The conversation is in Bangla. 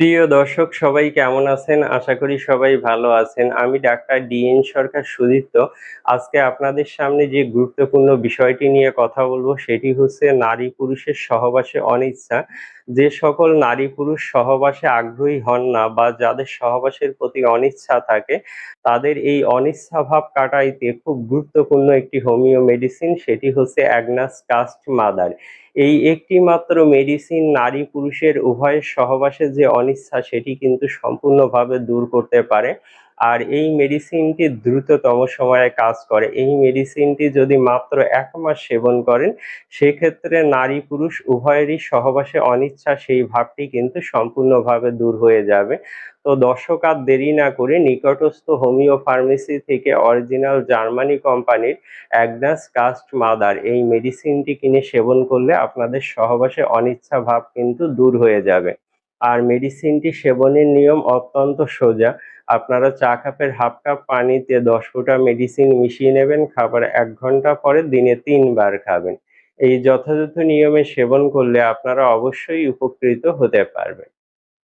প্রিয় দর্শক, সবাই কেমন আছেন? আশা করি সবাই ভালো আছেন। আমি ডাক্তার ডিএন সরকার সুদীপ্ত। আজকে আপনাদের সামনে যে গুরুত্বপূর্ণ বিষয়টি নিয়ে কথা বলব, সেটি হচ্ছে নারী পুরুষের সহবাসে অনিচ্ছা। যে সকল নারী পুরুষ সহবাসে আগ্রহী হন না বা যাদের সহবাসের প্রতি অনিচ্ছা থাকে, তাদের এই অনিচ্ছা ভাব কাটাইতে খুব গুরুত্বপূর্ণ একটি হোমিও মেডিসিন, সেটি হচ্ছে অ্যাগনাস কাস্ট মাদার। এই একটি মাত্র মেডিসিন নারী পুরুষের উভয়ের সহবাসের যে অনিচ্ছা, সেটি কিন্তু সম্পূর্ণভাবে দূর করতে পারে। আর এই মেডিসিনটি দ্রুততম সময়ে কাজ করে। এই মেডিসিনটি যদি মাত্র এক মাস সেবন করেন, সেক্ষেত্রে নারী পুরুষ উভয়েরই সহবাসে অনিচ্ছা সেই ভাবটি কিন্তু সম্পূর্ণভাবে দূর হয়ে যাবে। তো দর্শক, আর দেরি না করে নিকটস্থ হোমিও ফার্মেসি থেকে অরিজিনাল জার্মানি কোম্পানির অ্যাগনাস কাস্ট মাদার এই মেডিসিনটি কিনে সেবন করলে আপনাদের সহবাসে অনিচ্ছা ভাব কিন্তু দূর হয়ে যাবে। আর মেডিসিনটি সেবনের নিয়ম অত্যন্ত সোজা। আপনারা চা কাপের হাফ কাপ পানিতে ১০ ফোঁটা মেডিসিন মিশিয়ে নেবেন, খাবার এক ঘণ্টা পরে দিনে তিনবার খাবেন। এই যথাযথ নিয়মে সেবন করলে আপনারা অবশ্যই উপকৃত হতে পারবেন।